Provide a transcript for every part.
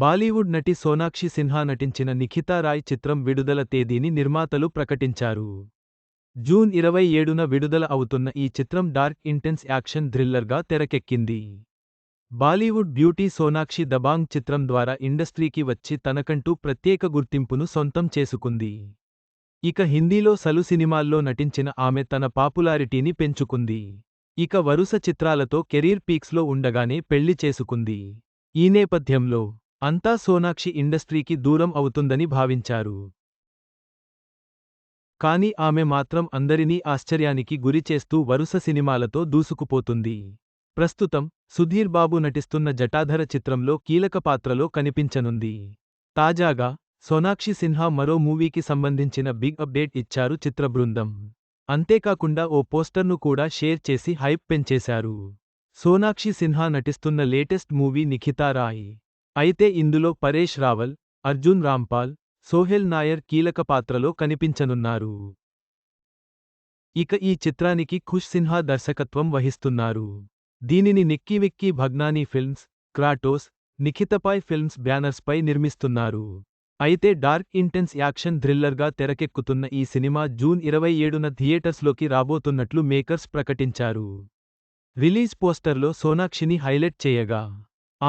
బాలీవుడ్ నటి సోనాక్షి సిన్హా నటించిన నిఖితా రాయ్ చిత్రం విడుదల తేదీని నిర్మాతలు ప్రకటించారు. జూన్ ఇరవై ఏడున విడుదల అవుతున్న ఈ చిత్రం డార్క్ ఇంటెన్స్ యాక్షన్ థ్రిల్లర్గా తెరకెక్కింది. బాలీవుడ్ బ్యూటీ సోనాక్షి దబాంగ్ చిత్రం ద్వారా ఇండస్ట్రీకి వచ్చి తనకంటూ ప్రత్యేక గుర్తింపును సొంతం చేసుకుంది. ఇక హిందీలో సలు సినిమాల్లో నటించిన ఆమె తన పాపులారిటీని పెంచుకుంది. ఇక వరుస చిత్రాలతో కెరీర్ పీక్స్లో ఉండగానే పెళ్ళి చేసుకుంది. ఈ నేపథ్యంలో అంతా సోనాక్షి ఇండస్ట్రీకి దూరం అవుతుందని భావించారు. కాని ఆమె మాత్రం అందరినీ ఆశ్చర్యానికి గురిచేస్తూ వరుస సినిమాలతో దూసుకుపోతుంది. ప్రస్తుతం సుధీర్ బాబు నటిస్తున్న జటాధర చిత్రంలో కీలక పాత్రలో కనిపించనుంది. తాజాగా సోనాక్షి సిన్హా మరో మూవీకి సంబంధించిన బిగ్ అప్డేట్ ఇచ్చారు చిత్ర బృందం. అంతేకాకుండా ఓ పోస్టర్ను కూడా షేర్ చేసి హైప్ పెంచేశారు. సోనాక్షి సిన్హా నటిస్తున్న లేటెస్ట్ మూవీ నిఖితా రాయ్. అయితే ఇందులో పరేష్ రావల్ అర్జున్ రాంపాల్ సోహెల్ నాయర్ కీలక పాత్రలో కనిపించనున్నారు. ఇక ఈ చిత్రానికి ఖుష్ సిన్హా దర్శకత్వం వహిస్తున్నారు. దీనిని Nikki Vicky Bhagnani films Kratos Nikhita Pai films బ్యానర్స్పై నిర్మిస్తున్నారు. అయితే డార్క్ ఇంటెన్స్ యాక్షన్ థ్రిల్లర్గా తెరకెక్కుతున్న ఈ సినిమా జూన్ ఇరవై ఏడున థియేటర్స్లోకి రాబోతున్నట్లు మేకర్స్ ప్రకటించారు. రిలీజ్ పోస్టర్లో సోనాక్షిని హైలైట్ చేయగా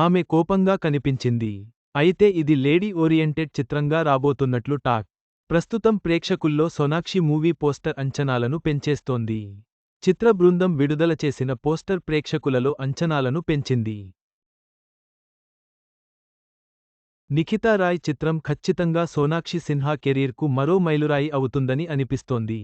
ఆమె కోపంగా కనిపించింది. అయితే ఇది లేడీ ఓరియంటెడ్ చిత్రంగా రాబోతున్నట్లు టాక్. ప్రస్తుతం ప్రేక్షకుల్లో సోనాక్షి మూవీ పోస్టర్ అంచనాలను పెంచేస్తోంది. చిత్ర బృందం విడుదల చేసిన పోస్టర్ ప్రేక్షకులలో అంచనాలను పెంచింది. నిఖితా రాయ్ చిత్రం ఖచ్చితంగా సోనాక్షి సిన్హా కెరీర్కు మరో మైలురాయి అవుతుందని అనిపిస్తోంది.